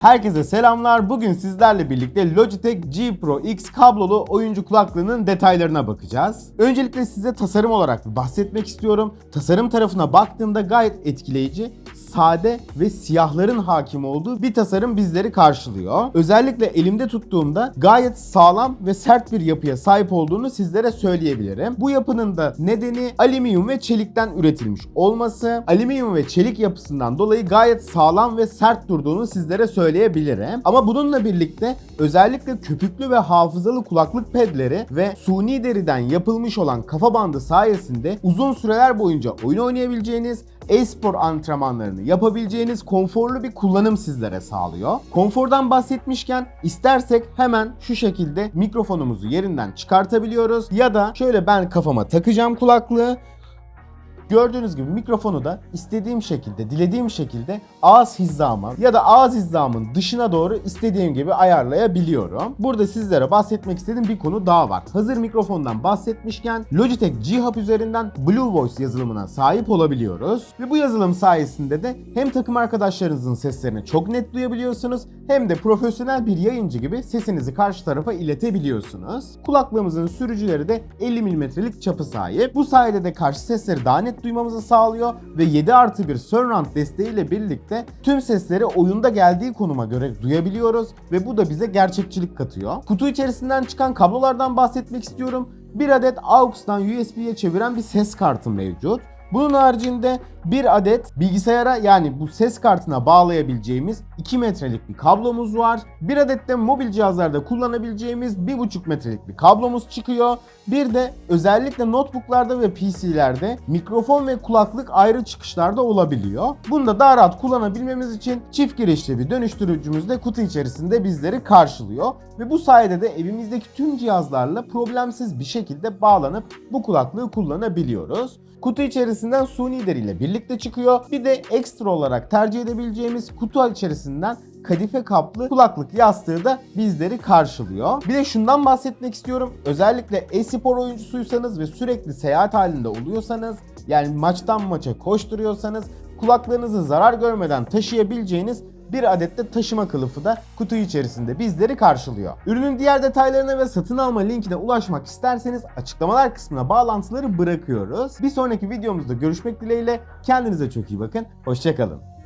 Herkese selamlar. Bugün sizlerle birlikte Logitech G Pro X kablolu oyuncu kulaklığının detaylarına bakacağız. Öncelikle size tasarım olarak bahsetmek istiyorum. Tasarım tarafına baktığımda gayet etkileyici, sade ve siyahların hakim olduğu bir tasarım bizleri karşılıyor. Özellikle elimde tuttuğumda gayet sağlam ve sert bir yapıya sahip olduğunu sizlere söyleyebilirim. Bu yapının da nedeni alüminyum ve çelikten üretilmiş olması. Alüminyum ve çelik yapısından dolayı gayet sağlam ve sert durduğunu sizlere söyleyebilirim. Ama bununla birlikte özellikle köpüklü ve hafızalı kulaklık pedleri ve suni deriden yapılmış olan kafa bandı sayesinde uzun süreler boyunca oyun oynayabileceğiniz e-spor antrenmanlarını yapabileceğiniz konforlu bir kullanım sizlere sağlıyor. Konfordan bahsetmişken istersek hemen şu şekilde mikrofonumuzu yerinden çıkartabiliyoruz ya da şöyle ben kafama takacağım kulaklığı Gördüğünüz gibi mikrofonu da istediğim şekilde, dilediğim şekilde ağız hizama ya da ağız hizamın dışına doğru istediğim gibi ayarlayabiliyorum. Burada sizlere bahsetmek istediğim bir konu daha var. Hazır mikrofondan bahsetmişken Logitech G-Hub üzerinden Blue Voice yazılımına sahip olabiliyoruz. Ve bu yazılım sayesinde de hem takım arkadaşlarınızın seslerini çok net duyabiliyorsunuz hem de profesyonel bir yayıncı gibi sesinizi karşı tarafa iletebiliyorsunuz. Kulaklığımızın sürücüleri de 50 mm'lik çapı sahip. Bu sayede de karşı sesleri daha net duymamızı sağlıyor ve 7 artı 1 surround desteğiyle birlikte tüm sesleri oyunda geldiği konuma göre duyabiliyoruz ve bu da bize gerçekçilik katıyor. Kutu içerisinden çıkan kablolardan bahsetmek istiyorum. Bir adet AUX'tan USB'ye çeviren bir ses kartı mevcut. Bunun haricinde bir adet bilgisayara yani bu ses kartına bağlayabileceğimiz 2 metrelik bir kablomuz var. Bir adet de mobil cihazlarda kullanabileceğimiz 1,5 metrelik bir kablomuz çıkıyor. Bir de özellikle notebooklarda ve PC'lerde mikrofon ve kulaklık ayrı çıkışlarda olabiliyor. Bunu da daha rahat kullanabilmemiz için çift girişli bir dönüştürücümüz de kutu içerisinde bizleri karşılıyor. Ve bu sayede de evimizdeki tüm cihazlarla problemsiz bir şekilde bağlanıp bu kulaklığı kullanabiliyoruz. Kutu içerisinden suni deri ile birlikte çıkıyor. Bir de ekstra olarak tercih edebileceğimiz kutu içerisinden kadife kaplı kulaklık yastığı da bizleri karşılıyor. Bir de şundan bahsetmek istiyorum. Özellikle e-spor oyuncusuysanız ve sürekli seyahat halinde oluyorsanız yani maçtan maça koşturuyorsanız kulaklığınızı zarar görmeden taşıyabileceğiniz bir adet de taşıma kılıfı da kutu içerisinde bizleri karşılıyor. Ürünün diğer detaylarına ve satın alma linkine ulaşmak isterseniz açıklamalar kısmına bağlantıları bırakıyoruz. Bir sonraki videomuzda görüşmek dileğiyle kendinize çok iyi bakın. Hoşçakalın.